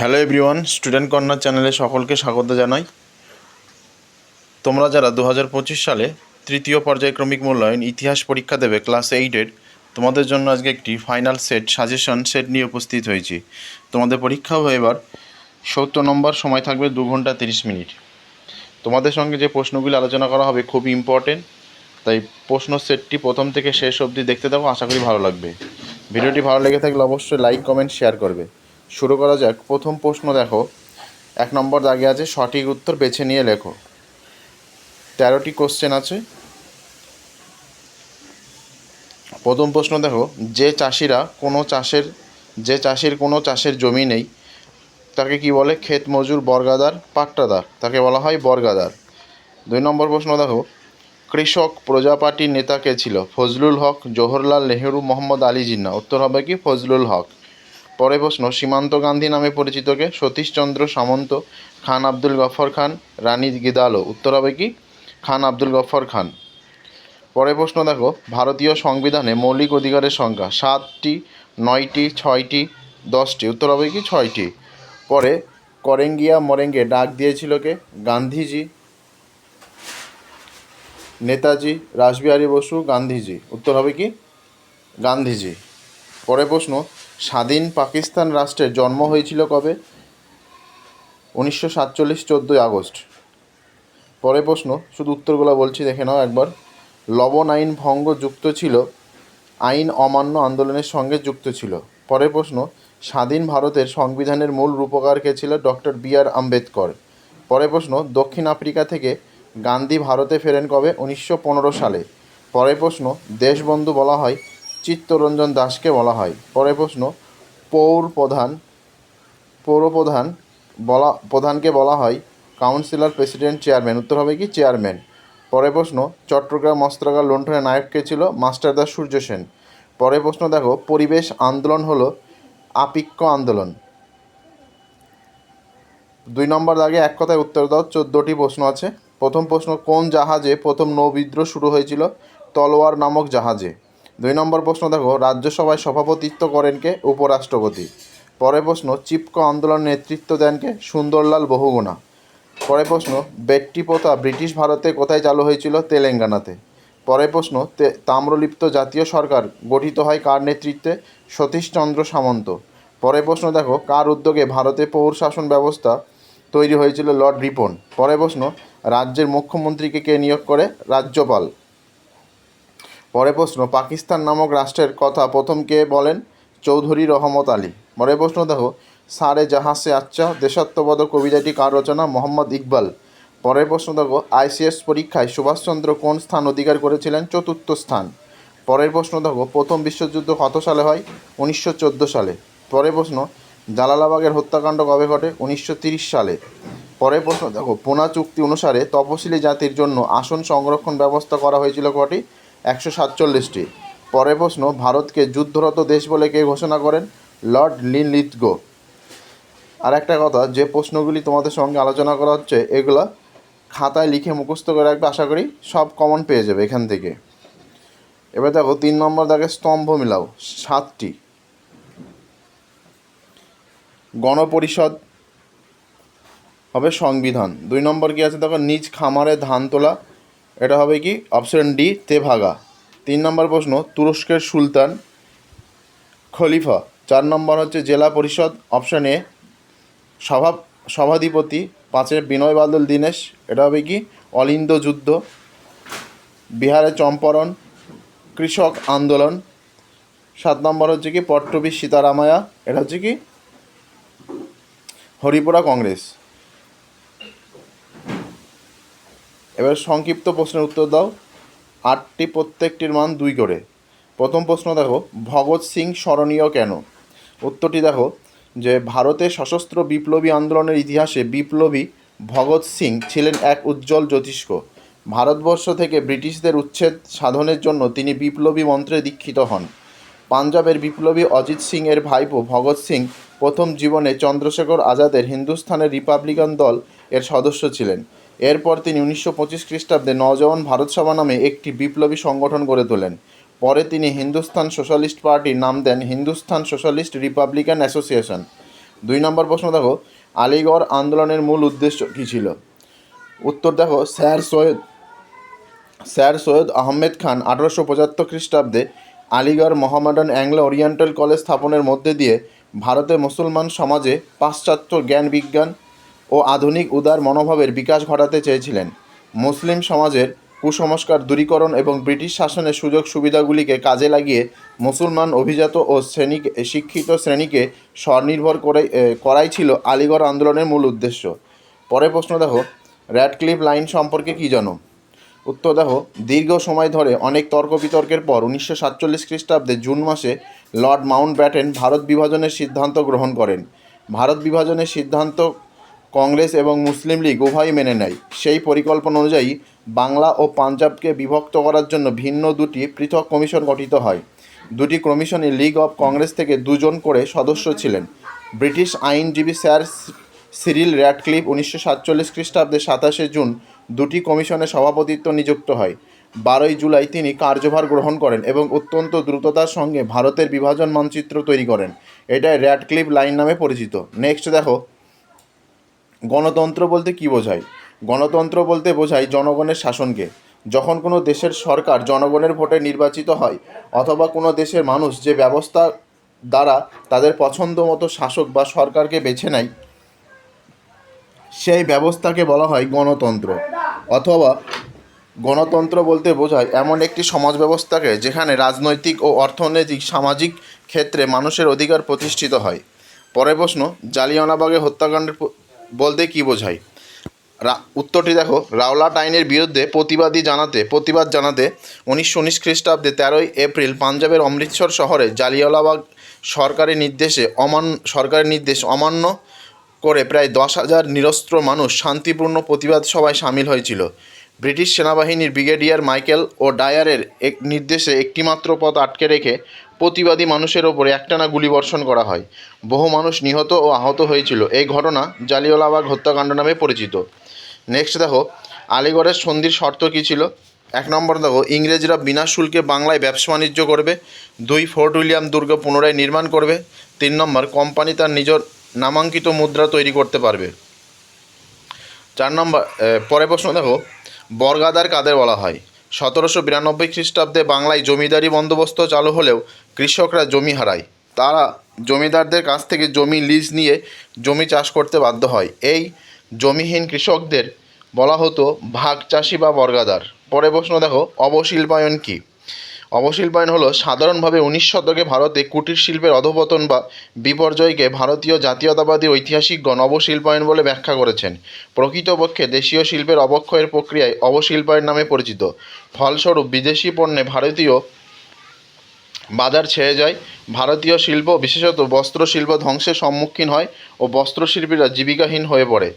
Hello everyone student corner চ্যানেলে সকলকে স্বাগত জানাই। তোমরা যারা দু হাজার পঁচিশ সালে তৃতীয় পর্যায়ক্রমিক মূল্যায়ন ইতিহাস পরীক্ষা দেবে ক্লাস এইটের তোমাদের জন্য আজকে একটি ফাইনাল সেট সাজেশন সেট নিয়ে উপস্থিত হয়েছি। তোমাদের পরীক্ষা হবে এবার সত্তর নম্বর, সময় থাকবে দু ঘণ্টা তিরিশ মিনিট। তোমাদের সঙ্গে যে প্রশ্নগুলি আলোচনা করা হবে খুব ইম্পর্টেন্ট তাই প্রশ্ন সেটটি প্রথম থেকে শেষ অবধি দেখতে দেবো আশা করি ভালো লাগবে। ভিডিওটি ভালো লেগে থাকলে অবশ্যই লাইক কমেন্ট শেয়ার করবে। শুরু করা যাক। প্রথম প্রশ্ন দেখো। এক নম্বর দাগে আছে, সঠিক উত্তর বেছে নিয়ে লেখো। তেরোটি কোশ্চেন আছে। প্রথম প্রশ্ন দেখো, যে চাষিরা কোনো চাষের, যে চাষির কোনো চাষের জমি নেই, তাকে কি বলে ক্ষেত মজুর, বর্গাদার, পাট্টাদার? তাকে বলা হয় বর্গাদার। দুই নম্বর প্রশ্ন দেখো, কৃষক প্রজা পার্টির নেতা কে ছিল? ফজলুল হক, জওহরলাল নেহরু, মোহাম্মদ আলী জিন্না। উত্তর হবে কি, ফজলুল হক। পরে প্রশ্ন, সীমান্ত গান্ধী নামে পরিচিত কে সতীশচন্দ্র সামন্ত, খান আব্দুল গফর খান, রানী গিদালো। উত্তর হবে কি? খান আব্দুল গফর খান। পরে প্রশ্ন দেখো, ভারতীয় সংবিধানে মৌলিক অধিকারের সংখ্যা সাতটি, নয়টি, ছয়টি, দশটি। উত্তর হবে কি? ছয়টি। পরে, করেঙ্গিয়া মরেঙ্গে ডাক দিয়েছিল কে? গান্ধীজি, নেতাজি, রাসবিহারী বসু, গান্ধীজি। উত্তর হবে কি? গান্ধীজি। পরে প্রশ্ন স্বাধীন পাকিস্তান রাষ্ট্রের জন্ম হয়েছিল কবে? উনিশশো সাতচল্লিশ চোদ্দোই আগস্ট। পরে প্রশ্ন, শুধু উত্তরগুলো বলছি, দেখে নাও একবার। লবণ আইন ভঙ্গ যুক্ত ছিল, আইন অমান্য আন্দোলনের সঙ্গে যুক্ত ছিল। পরের প্রশ্ন, স্বাধীন ভারতের সংবিধানের মূল রূপকার কে ছিল? Doctor B R Ambedkar. পরের প্রশ্ন, দক্ষিণ আফ্রিকা থেকে গান্ধী ভারতে ফেরেন কবে? উনিশশো পনেরো সালে। পরের প্রশ্ন, দেশবন্ধু বলা হয় চিত্তরঞ্জন দাসকে বলা হয়। পরের প্রশ্ন, পৌর প্রধান পৌর প্রধান বলা, প্রধানকে বলা হয় কাউন্সিলর, প্রেসিডেন্ট, চেয়ারম্যান। উত্তর হবে কি? চেয়ারম্যান। পরের প্রশ্ন, চট্টগ্রাম অস্ত্রাগার লুণ্ঠনের নায়ক কে ছিল? মাস্টারদা সূর্য সেন। পরের প্রশ্ন দেখো, পরিবেশ আন্দোলন হলো আপিক্য আন্দোলন। দুই নম্বর দাগে এক কথায় উত্তর দাও, চোদ্দোটি প্রশ্ন আছে। প্রথম প্রশ্ন, কোন জাহাজে প্রথম নৌবিদ্রোহ শুরু হয়েছিল? তলোয়ার নামক জাহাজে। দুই নম্বর প্রশ্ন দেখো, রাজ্যসভায় সভাপতিত্ব করেন কে উপরাষ্ট্রপতি। পরের প্রশ্ন, চিপকো আন্দোলন নেতৃত্ব দেন কে সুন্দরলাল বহুগুণা। পরের প্রশ্ন বেট্টি প্রথা ব্রিটিশ ভারতে কোথায় চালু হয়েছিল? তেলেঙ্গানাতে। পরের প্রশ্ন তাম্রলিপ্ত জাতীয় সরকার গঠিত হয় কার নেতৃত্বে? সতীশচন্দ্র সামন্ত। পরের প্রশ্ন দেখো, কার উদ্যোগে ভারতে পৌর শাসন ব্যবস্থা তৈরি হয়েছিল লর্ড রিপন? পরের প্রশ্ন, রাজ্যের মুখ্যমন্ত্রীকে কে নিয়োগ করে? রাজ্যপাল। পরের প্রশ্ন, পাকিস্তান নামক রাষ্ট্রের কথা প্রথম কে বলেন? চৌধুরী রহমত আলী। পরের প্রশ্ন, দেখো, সারে জাহাঁ সে আচ্ছা দেশাত্মবোধক কবিতাটি কার রচনা মোহাম্মদ ইকবাল। পরের প্রশ্ন, দেখো, আইসিএস পরীক্ষায় সুভাষচন্দ্র কোন স্থান অধিকার করেছিলেন? চতুর্থ স্থান। পরের প্রশ্ন, দেখো, প্রথম বিশ্বযুদ্ধ কত সালে হয়? উনিশশো চোদ্দ সালে। পরের প্রশ্ন জালালাবাগের হত্যাকাণ্ড কবে ঘটে? উনিশশো সালে। পরের প্রশ্ন, দেখো, পুনা চুক্তি অনুসারে তপশিলি জাতির জন্য আসন সংরক্ষণ ব্যবস্থা করা হয়েছিল কটি? একশো সাতচল্লিশটি। পরের প্রশ্ন, ভারতকে যুদ্ধরত দেশ বলে কে ঘোষণা করেন? লর্ড লিন লিথগো আর একটা কথা, যে প্রশ্নগুলি তোমাদের সঙ্গে আলোচনা করা হচ্ছে, এগুলো খাতায় লিখে মুখস্থ করে রাখবে, আশা করি সব কমন পেয়ে যাবে এখান থেকে। এবার দেখো, তিন নম্বর দাগে স্তম্ভ মিলাও, সাতটি। গণপরিষদ হবে সংবিধান। দুই নম্বর কি আছে? দেখো, নিজ খামারে ধান তোলা এটা হবে কি? Option D Tebhaga. তিন নম্বর প্রশ্ন, তুরস্কের সুলতান খলিফা। চার নম্বর হচ্ছে জেলা পরিষদ অপশন এ সভা, সভাধিপতি, পাঁচে বিনয় বাদল দীনেশ। এটা হবে কি? অলিন্দ যুদ্ধ, বিহারে চম্পারণ, কৃষক আন্দোলন। সাত নম্বর হচ্ছে কি? পট্টবী সীতারামায়া। এটা হচ্ছে কি? হরিপুরা কংগ্রেস। এবার সংক্ষিপ্ত প্রশ্নের উত্তর দাও। আটটি প্রত্যেকটির মান দুই করে। প্রথম প্রশ্ন দেখো, ভগৎ সিং স্মরণীয় কেন? উত্তরটি দেখো, যে ভারতের সশস্ত্র বিপ্লবী আন্দোলনের ইতিহাসে বিপ্লবী ভগৎ সিং ছিলেন এক উজ্জ্বল জ্যোতিষ্ক। ভারতবর্ষ থেকে ব্রিটিশদের উচ্ছেদ সাধনের জন্য তিনি বিপ্লবী মন্ত্রে দীক্ষিত হন। পাঞ্জাবের বিপ্লবী অজিত সিং এর ভাইপো ভগৎ সিং প্রথম জীবনে চন্দ্রশেখর আজাদের হিন্দুস্থানের রিপাবলিকান দল এর সদস্য ছিলেন। এরপর তিনি উনিশশো পঁচিশ খ্রিস্টাব্দে নজওয়ান ভারত সভা নামে একটি বিপ্লবী সংগঠন গড়ে তোলেন। পরে তিনি হিন্দুস্তান সোশ্যালিস্ট পার্টির নাম দেন হিন্দুস্তান সোশ্যালিস্ট রিপাবলিকান অ্যাসোসিয়েশন। দুই নম্বর প্রশ্ন দেখো, আলিগড় আন্দোলনের মূল উদ্দেশ্য কী ছিল? উত্তর দেখো, স্যার সৈয়দ স্যার সৈয়দ আহমেদ খান আঠারোশো পঁচাত্তর খ্রিস্টাব্দে Aligarh Mohammedan Anglo Oriental college স্থাপনের মধ্যে দিয়ে ভারতে মুসলমান সমাজে পাশ্চাত্য জ্ঞান বিজ্ঞান ও আধুনিক উদার মনোভাবের বিকাশ ঘটাতে চেয়েছিলেন। মুসলিম সমাজের কুসংস্কার দূরীকরণ এবং ব্রিটিশ শাসনের সুযোগ সুবিধাগুলিকে কাজে লাগিয়ে মুসলমান অভিজাত ও শ্রেণি শিক্ষিত শ্রেণীকে স্বনির্ভর করে করাই ছিল আলিগড় আন্দোলনের মূল উদ্দেশ্য। পরে প্রশ্ন দেখো র্যাডক্লিফ লাইন সম্পর্কে কী জানো? উত্তর দেখো দীর্ঘ সময় ধরে অনেক তর্ক বিতর্কের পর উনিশশো সাতচল্লিশ খ্রিস্টাব্দে জুন মাসে লর্ড মাউন্ট ব্যাটেন ভারত বিভাজনের সিদ্ধান্ত গ্রহণ করেন। ভারত বিভাজনের সিদ্ধান্ত কংগ্রেস এবং মুসলিম লীগ উভয়ই মেনে নেয়। সেই পরিকল্পনা অনুযায়ী বাংলা ও পাঞ্জাবকে বিভক্ত করার জন্য ভিন্ন দুটি পৃথক কমিশন গঠিত হয়। দুটি কমিশনে লীগ অফ কংগ্রেস থেকে দুজন করে সদস্য ছিলেন। ব্রিটিশ আইনজীবী স্যার সিরিল র্যাডক্লিফ উনিশশো সাতচল্লিশ খ্রিস্টাব্দে সাতাশে জুন দুটি কমিশনের সভাপতিত্ব নিযুক্ত হয়। বারোই জুলাই তিনি কার্যভার গ্রহণ করেন এবং অত্যন্ত দ্রুততার সঙ্গে ভারতের বিভাজন মানচিত্র তৈরি করেন। এটাই র্যাডক্লিফ লাইন নামে পরিচিত। নেক্সট দেখো। গণতন্ত্র বলতে কী বোঝায়? গণতন্ত্র বলতে বোঝায় জনগণের শাসনকে। যখন কোনো দেশের সরকার জনগণের ভোটে নির্বাচিত হয়, অথবা কোনো দেশের মানুষ যে ব্যবস্থা দ্বারা তাদের পছন্দ মতো শাসক বা সরকারকে বেছে নেয়, সেই ব্যবস্থাকে বলা হয় গণতন্ত্র। অথবা গণতন্ত্র বলতে বোঝায় এমন একটি সমাজ ব্যবস্থাকে যেখানে রাজনৈতিক ও অর্থনৈতিক সামাজিক ক্ষেত্রে মানুষের অধিকার প্রতিষ্ঠিত হয়। পরের প্রশ্ন জালিয়ানাবাগে হত্যাকাণ্ডের বলতে কী বোঝায়? উত্তরটি দেখো। রাওলাট আইনের বিরুদ্ধে প্রতিবাদী জানাতে, প্রতিবাদ জানাতে উনিশশো উনিশ খ্রিস্টাব্দে তেরোই এপ্রিল পাঞ্জাবের অমৃতসর শহরে জালিয়ালাবাগ সরকারি নির্দেশে অমান, সরকারের নির্দেশ অমান্য করে প্রায় দশ হাজার নিরস্ত্র মানুষ শান্তিপূর্ণ প্রতিবাদ সভায় সামিল হয়েছিল। ব্রিটিশ সেনাবাহিনীর ব্রিগেডিয়ার মাইকেল ও ডায়ারের এক, নির্দেশে একটিমাত্র পথ আটকে রেখে প্রতিবাদী মানুষের ওপরে একটানা গুলিবর্ষণ করা হয়। বহু মানুষ নিহত ও আহত হয়েছিল। এই ঘটনা জালিয়ালাবাগ হত্যাকাণ্ড নামে পরিচিত। নেক্সট দেখো, আলিগড়ের সন্ধির শর্ত কী ছিল? এক নম্বর দেখো, ইংরেজরা বিনা শুল্কে বাংলায় ব্যবসা বাণিজ্য করবে, দুই ফোর্ট উইলিয়াম দুর্গ পুনরায় নির্মাণ করবে, তিন নম্বর কোম্পানি তার নিজের নামাঙ্কিত মুদ্রা তৈরি করতে পারবে। চার নম্বর পরের প্রশ্ন দেখো, বর্গাদার কাদের বলা হয়? সতেরোশো বিরানব্বই খ্রিস্টাব্দে বাংলায় জমিদারি বন্দোবস্ত চালু হলেও কৃষকরা জমি হারায়। তারা জমিদারদের কাছ থেকে জমি লিজ নিয়ে জমি চাষ করতে বাধ্য হয়। এই জমিহীন কৃষকদের বলা হতো ভাগ চাষি বা বর্গাদার। পরে প্রশ্ন দেখো, অবশিল্পায়ন কী? অবশিল্পায়ন হলো, সাধারণভাবে উনিশ শতকে ভারতে কুটির শিল্পের অধপতন বা বিপর্যয়কে ভারতীয় জাতীয়তাবাদী ঐতিহাসিকগণ অবশিল্পায়ন বলে ব্যাখ্যা করেছেন। প্রকৃতপক্ষে দেশীয় শিল্পের অবক্ষয়ের প্রক্রিয়ায় অবশিল্পায়ন নামে পরিচিত। ফলস্বরূপ বিদেশি পণ্যে ভারতীয় বাজার ছেড়ে যায়। ভারতীয় শিল্প, বিশেষত বস্ত্রশিল্প, ধ্বংসের সম্মুখীন হয় ও বস্ত্রশিল্পীরা জীবিকাহীন হয়ে পড়ে।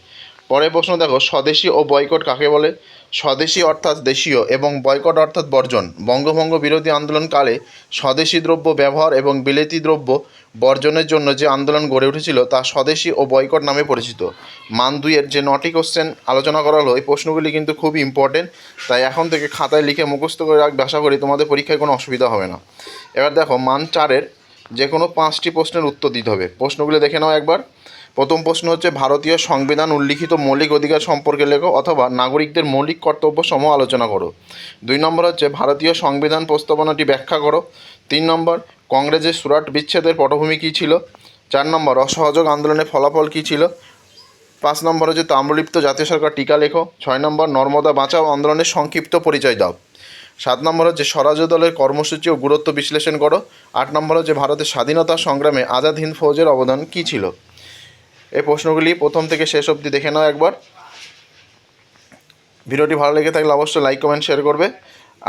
পরের প্রশ্ন দেখো, স্বদেশী ও বয়কট কাকে বলে? স্বদেশী অর্থাৎ দেশীয় এবং বয়কট অর্থাৎ বর্জন। বঙ্গভঙ্গ বিরোধী আন্দোলনকালে স্বদেশী দ্রব্য ব্যবহার এবং বিলেতি দ্রব্য বর্জনের জন্য যে আন্দোলন গড়ে উঠেছিল তা স্বদেশী ও বয়কট নামে পরিচিত। মান দুইয়ের যে নটি কোশ্চেন আলোচনা করা হলো এই প্রশ্নগুলি কিন্তু খুবই ইম্পর্টেন্ট তাই এখন থেকে খাতায় লিখে মুখস্থ করে রাখবে। আশা করি তোমাদের পরীক্ষায় কোনো অসুবিধা হবে না। এবার দেখো, মান চারের যে কোনো পাঁচটি প্রশ্নের উত্তর দিতে হবে। প্রশ্নগুলি দেখে নাও একবার। প্রথম প্রশ্ন হচ্ছে, ভারতীয় সংবিধান উল্লিখিত মৌলিক অধিকার সম্পর্কে লেখো অথবা নাগরিকদের মৌলিক কর্তব্য সমূহ আলোচনা করো। দুই নম্বর হচ্ছে, ভারতীয় সংবিধান প্রস্তাবনাটি ব্যাখ্যা করো। তিন নম্বর, কংগ্রেসের সুরাট বিচ্ছেদের পটভূমি কী ছিল? চার নম্বর, অসহযোগ আন্দোলনের ফলাফল কী ছিল? পাঁচ নম্বর হচ্ছে, তাম্রলিপ্ত জাতীয় সরকার টিকা লেখো। ছয় নম্বর, নর্মদা বাঁচাও আন্দোলনের সংক্ষিপ্ত পরিচয় দাও। সাত নম্বর হচ্ছে, স্বরাজ্য দলের কর্মসূচি ও গুরুত্ব বিশ্লেষণ করো। আট নম্বর হচ্ছে, ভারতের স্বাধীনতা সংগ্রামে আজাদ হিন্দ ফৌজের অবদান কী ছিল? এই প্রশ্নগুলি প্রথম থেকে শেষ অবধি দেখে নাও একবার। ভিডিওটি ভালো লেগে থাকলে অবশ্যই লাইক কমেন্ট শেয়ার করবে।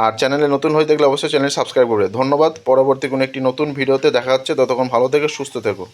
আর চ্যানেলে নতুন হয়ে থাকলে অবশ্যই চ্যানেল সাবস্ক্রাইব করবে। ধন্যবাদ। পরবর্তী কোনো একটি নতুন ভিডিওতে দেখা হচ্ছে। ততক্ষণ ভালো থেকে, সুস্থ থেকো।